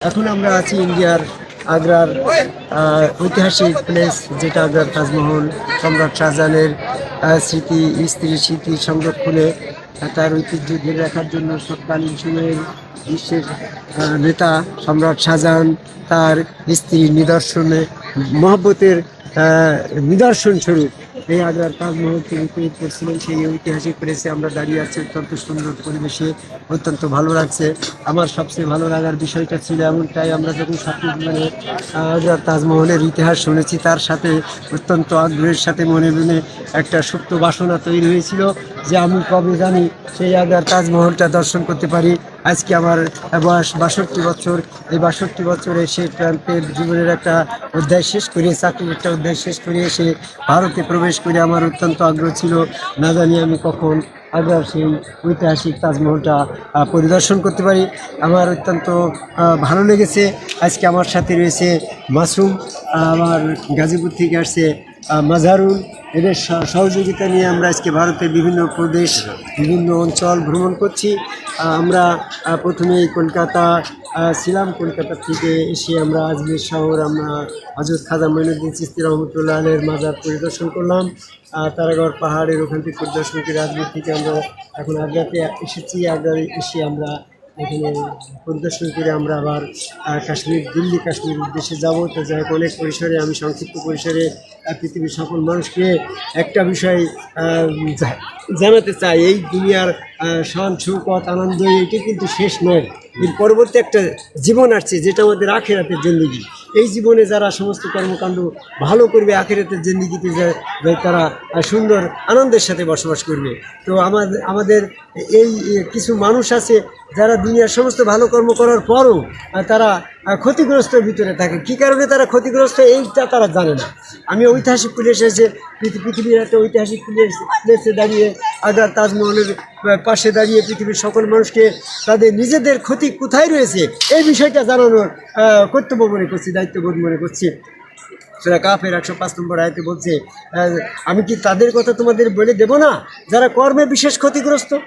এখন আমরা আছি ইন্ডিয়ার আগ্রার ঐতিহাসিক প্লেস যেটা আগ্রার তাজমহল, সম্রাট শাহজাহানের স্মৃতি, স্ত্রীর স্মৃতি সংরক্ষণে তার ঐতিহ্য ধরে রাখার জন্য তৎকালীন সময়ের বিশ্বের নেতা সম্রাট শাহজাহান তার স্ত্রীর নিদর্শনে, মহব্বতের নিদর্শন স্বরূপ। এই আগ্রার তাজমহলকে তিনি করছিলেন সেই ঐতিহাসিক প্লেসে আমরা দাঁড়িয়ে আছি। অত্যন্ত সুন্দর পরিবেশে, অত্যন্ত ভালো লাগছে। আমার সবচেয়ে ভালো লাগার বিষয়টা ছিল এমনটাই, আমরা যখন সাথে মানে আগ্রার তাজমহলের ইতিহাস শুনেছি, তার সাথে অত্যন্ত আগ্রহের সাথে মনে মনে একটা সুপ্ত বাসনা তৈরি হয়েছিল যে আমি কবে জানি সেই আগ্রার তাজমহলটা দর্শন করতে পারি। আজকে আমার বয়স বাষট্টি বছর। এই বাষট্টি বছরে সে প্রান্তের জীবনের একটা অধ্যায় শেষ করে, চাকরির একটা অধ্যায় শেষ করে এসে ভারতে প্রবেশ করে আমার অত্যন্ত আগ্রহ ছিল। না জানি আমি কখন আগ্রার সেই ঐতিহাসিক তাজমহলটা পরিদর্শন করতে পারি। আমার অত্যন্ত ভালো লেগেছে। আজকে আমার সাথে রয়েছে মাসুম আমার গাজীপুর থেকে আসছে আহ, মাজারুল এদের সহযোগিতা নিয়ে আমরা আজকে ভারতের বিভিন্ন প্রদেশ বিভিন্ন অঞ্চল ভ্রমণ করছি। আমরা আহ, প্রথমে কলকাতা ছিলাম। কলকাতা থেকে এসে আমরা আজমের শহর আমরা হজরত খাজা মঈনুদ্দিন চিস্তি রহমতুল্লাহ আলের মাজার পরিদর্শন করলাম। তারাগড় পাহাড়ের ওখান থেকে পরিদর্শন করে আজমের থেকে আমরা এখন আগ্রাতে এসেছি। আগ্রায় এসে আমরা এখানে পরিদর্শন করে আমরা আবার কাশ্মীর, দিল্লি, কাশ্মীর উদ্দেশ্যে যাব। তো যাই হোক, অনেক পরিসরে আমি সংক্ষিপ্ত পরিসরে পৃথিবীর সকল মানুষকে একটা বিষয় জানাতে চাই। এই দুনিয়ার শান, শৌকত, আনন্দ, এটি কিন্তু শেষ নয়। এর পরবর্তী একটা জীবন আসছে, যেটা আমাদের আখেরাতের জিন্দিগি এই জীবনে যারা সমস্ত কর্মকাণ্ড ভালো করবে আখেরাতে জিন্দিগিতে যে- যে তারা সুন্দর আনন্দের সাথে বসবাস করবে। তো আমাদের আমাদের এই কিছু মানুষ আছে যারা দুনিয়ার সমস্ত ভালো কর্ম করার পরও তারা আহ, ক্ষতিগ্রস্তের ভিতরে থাকে। কী কারণে তারা ক্ষতিগ্রস্ত এইটা তারা জানে না। আমি ঐতিহাসিক প্লেস এসে পৃথি- পৃথিবীর একটা ঐতিহাসিক প্লেস প্লেসে দাঁড়িয়ে আগ্রার তাজমহলের পাশে দাঁড়িয়ে পৃথিবীর সকল মানুষকে তাদের নিজেদের ক্ষতি কোথায় রয়েছে, এই বিষয়টা জানানোর কর্তব্য মনে করছি দায়িত্ববোধ মনে করছি। সেটা কাফের একশো পাঁচ নম্বর আয়তে বলছে আমি কি তাদের কথা তোমাদের বলে দেব না? যারা কর্মে বিশেষ ক্ষতিগ্রস্ত,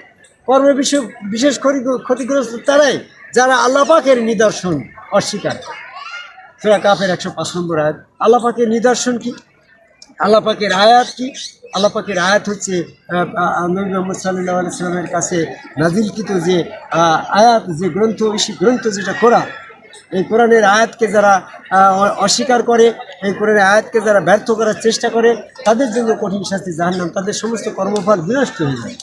কর্মে বিশেষ বিশেষ ক্ষতি- ক্ষতিগ্রস্ত তারাই, যারা আল্লাহ পাকের নিদর্শন অস্বীকার। সেটা কাফের একশো পাঁচ নম্বর আয়াত, আল্লাহ পাকের নিদর্শন কি? আল্লাহ পাকের আয়াত কি? আল্লাপাকের আয়াত হচ্ছে নবী মোহাম্মদ সাল্লাহ আলাইসালামের কাছে নাজিলকৃত যে আয়াত, যে গ্রন্থ গ্রন্থ যেটা কোরআন, এই কোরআনের আয়াতকে যারা অস্বীকার করে, এই কোরআনের আয়াতকে যারা ব্যর্থ করার চেষ্টা করে, তাদের জন্য কঠিন শাস্তি জাহান্নাম, তাদের সমস্ত কর্মফল বিনষ্ট হয়ে যায়।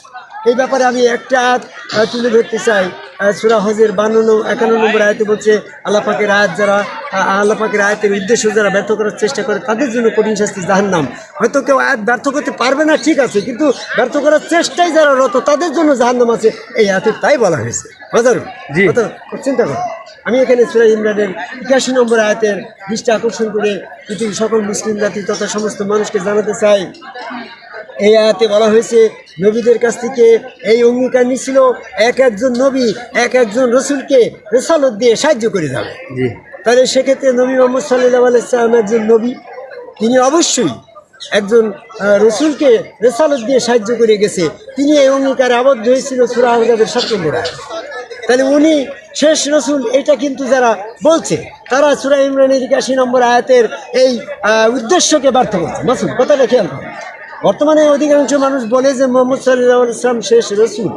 এই ব্যাপারে আমি একটা আয়াত তুলে ধরতে চাই। সূরা হজের বান্ন একান্ন নম্বর আয়াতে বলছে আল্লাহ পাকের আয়াত যারা আল্লাহ পাকের আয়াতের উদ্দেশ্য যারা ব্যর্থ করার চেষ্টা করে তাদের জন্য কঠিন শাস্তি জাহান্নাম। হয়তো কেউ আয়াত ব্যর্থ করতে পারবে না ঠিক আছে কিন্তু ব্যর্থ করার চেষ্টাই যারা রত তাদের জন্য জাহান্নাম আছে। এই আয়াতে তাই বলা হয়েছে। বাজারু জি। চিন্তা করো। আমি এখানে সুরা ইমরানের একাশি নম্বর আয়াতের দৃষ্টি আকর্ষণ করে পৃথিবীর সকল মুসলিম জাতি তথা সমস্ত মানুষকে জানাতে চাই এই আয়াতে বলা হয়েছে নবীদের কাছ থেকে এই অঙ্গীকার নিছিল এক একজন নবী এক একজন রসুলকে রেসালত দিয়ে সাহায্য করে যাবে। তাহলে সেক্ষেত্রে নবী মোহাম্মদ সাল্লাহ আলাইসালাম একজন নবী তিনি অবশ্যই একজন রসুলকে রেসালত দিয়ে সাহায্য করে গেছে। তিনি এই অঙ্গীকারে আবদ্ধ হয়েছিল সুরা নম্বর আয়াত। তাহলে উনি শেষ রসুল এটা কিন্তু যারা বলছে তারা সুরা ইমরানের একাশি নম্বর আয়াতের এই উদ্দেশ্যকে ব্যর্থ করছে। মাসুদ কথাটা খেয়াল করুন বর্তমানে অধিকাংশ মানুষ বলে যে মোহাম্মদ সাল্লাহ ইসলাম শেষ রসুল।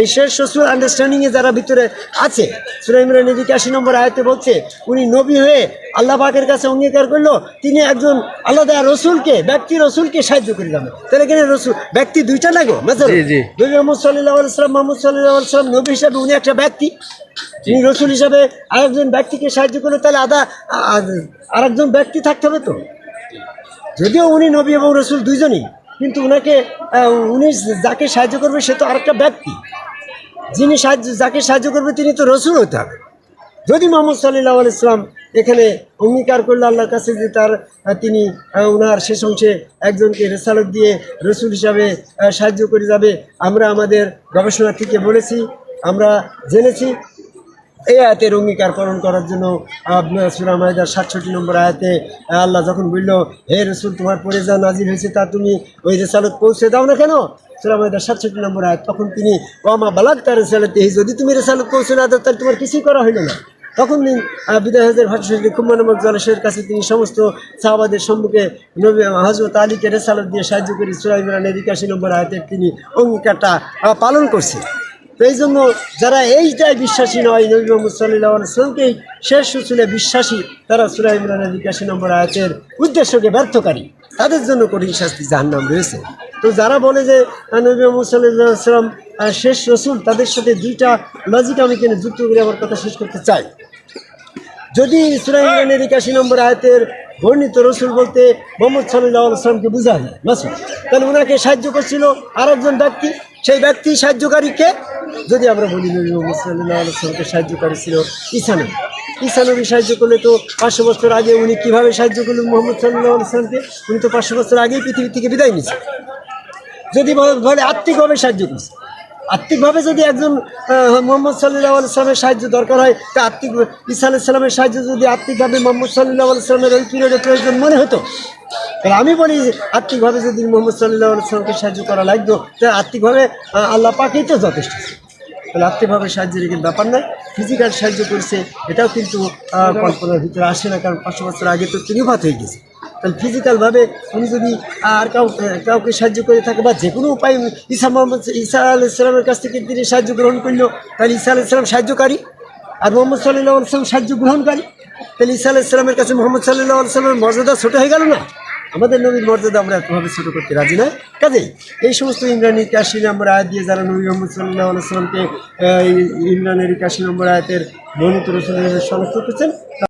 এই শেষ রসুল আন্ডারস্ট্যান্ডিংয়ে যারা ভিতরে আছে সুরা ইমরান এদিকে আশি নম্বর আয়তে বলছে উনি নবী হয়ে আল্লাহ পাকের কাছে অঙ্গীকার করল তিনি একজন আলাদা রসুলকে ব্যক্তি রসুলকে সাহায্য করে যাবে তাহলে এখানে রসুল ব্যক্তি দুইটা লাগো। নবী মোহাম্মদ সাল্লাহ ইসলাম মোহাম্মদ সাল্লাহ ইসলাম নবী হিসাবে উনি একটা ব্যক্তি। তিনি রসুল হিসাবে আরেকজন ব্যক্তিকে সাহায্য করল তাহলে আদা আরেকজন ব্যক্তি থাকতে হবে তো? যদিও উনি নবী এবং রসুল দুইজনই। কিন্তু ওনাকে উনি যাকে সাহায্য করবে সে তো আরেকটা ব্যক্তি। যিনি সাহায্য, যাকে সাহায্য করবে তিনি তো রসুল হতে হবে। যদি মোহাম্মদ সাল্লাহ ইসলাম এখানে অঙ্গীকার করল আল্লাহর কাছে যে তার তিনি ওনার শেষ অংশে একজনকে রেসালত দিয়ে রসুল হিসাবে সাহায্য করে যাবে, আমরা আমাদের গবেষণা থেকে বলেছি, আমরা জেনেছি। এই আয়াতের অঙ্গীকার পালন করার জন্য আপনার সুরা মায়দার সাতষট্টি নম্বর আয়াতে আল্লাহ যখন বলল, হে রসুল, তোমার পরে যা নাজির হয়েছে তা তুমি ওই রেসালত পৌঁছে দাও না কেন? সুরা মায়দার সাতষট্টি নম্বর আয়াত, তখন তিনি, ওয়ামা বালাক তার রেসালত যদি তুমি রেসালত পৌঁছে না দাও, তাহলে তোমার কিছুই করা হইল না। তখন বিদায় হাজার ভাষী কুম্ভ নামক জলাশয়ের কাছে তিনি সমস্ত সাহাবাদের সম্মুখে নবী হজরত আলীকে রেসালত দিয়ে সাহায্য করে সুরা ইমরানের একাশি নম্বর আয়তের তিনি অঙ্গীকারটা পালন করছে এই জন্য যারা এইটাই বিশ্বাসী নয়, নবী মোহাম্মদ সাল্লাহ আসলামকেই শেষ সুচুলে বিশ্বাসী, তারা সুরা ইমরানের একাশি নম্বর আয়াতের উদ্দেশ্যকে ব্যর্থকারী। তাদের জন্য কঠিন শাস্তি জাহান্নাম রয়েছে। তো যারা বলে যে নবী মোহাম্মদ সাল্লাহ আসলাম শেষ রসুল, তাদের সাথে দুইটা লজিক আমি কেন যুক্ত করে আমার কথা শেষ করতে চাই। যদি সুরা ইমরানের একাশি নম্বর আয়তের বর্ণিত রসুল বলতে মোহাম্মদ সাল্লাহ আসলামকে বোঝা যায় তাহলে ওনাকে সাহায্য করছিল আর একজন ব্যক্তি, সেই ব্যক্তি সাহায্যকারীকে যদি আমরা বলি নবী মোহাম্মদ সাল্লাহ আসলামকে সাহায্যকারী ছিল ঈসানবী ঈসানবী সাহায্য করলে তো পাঁচশো বছর আগে উনি কীভাবে সাহায্য করলেন মোহাম্মদ সাল্লাহ আসলামকে উনি তো পাঁচশো বছর আগেই পৃথিবী থেকে বিদায় নিয়েছে। যদি বল- আত্মিকভাবে সাহায্য করছে। আত্মিকভাবে যদি একজন মোহাম্মদ সাল্লাহ আলাইসলামের সাহায্য দরকার হয়, তা আত্মিক, ঈসা আলাইসালামের সাহায্য যদি আত্মিকভাবে মোহাম্মদ সাল্লাহ আলাইসলামের ওই পিরিয়ডে প্রয়োজন মনে হতো, তাহলে আমি বলি যে আত্মিকভাবে যদি মোহাম্মদ সাল্লাহ আলাইসলামকে সাহায্য করা লাগতো তাহলে আত্মিকভাবে আল্লাহ পাকেই তো যথেষ্ট তাহলে আত্মিকভাবে সাহায্যের কিন্তু ব্যাপার নয় ফিজিক্যাল সাহায্য করছে, এটাও কিন্তু কল্পনার ভিতরে আসে না, কারণ পাঁচশো বছর আগে তো তিনিপাত হয়ে গেছে। তাহলে ফিজিক্যালভাবে উনি যদি আর কাউ, কাউকে সাহায্য করে থাকে বা যে কোনো উপায়, ঈসা মোহাম্মদ, ঈসা আলাইসালামের কাছ থেকে তিনি সাহায্য গ্রহণ করল, তাহলে ঈসা আলাইসালাম সাহায্যকারী। আর মোহাম্মদ সাল্লাহ আলসালাম সাহায্য গ্রহণকারী। তাহলে ঈসা আলাইসালামের কাছে মোহাম্মদ সাল্লাহ আলসালামের মর্যাদা ছোটো হয়ে গেল না? আমাদের নবীর মর্যাদা আমরা এতভাবে ছোট করতে রাজি না। কাজেই এই সমস্ত ইমরানি কাশি নম্বর আয়াত দিয়ে যারা নবী মোহাম্মদ সাল্লাহ আলাইসালামকে ইমরানের কাশি নম্বর আয়াতের মনিত রসুল সমর্থন করছেন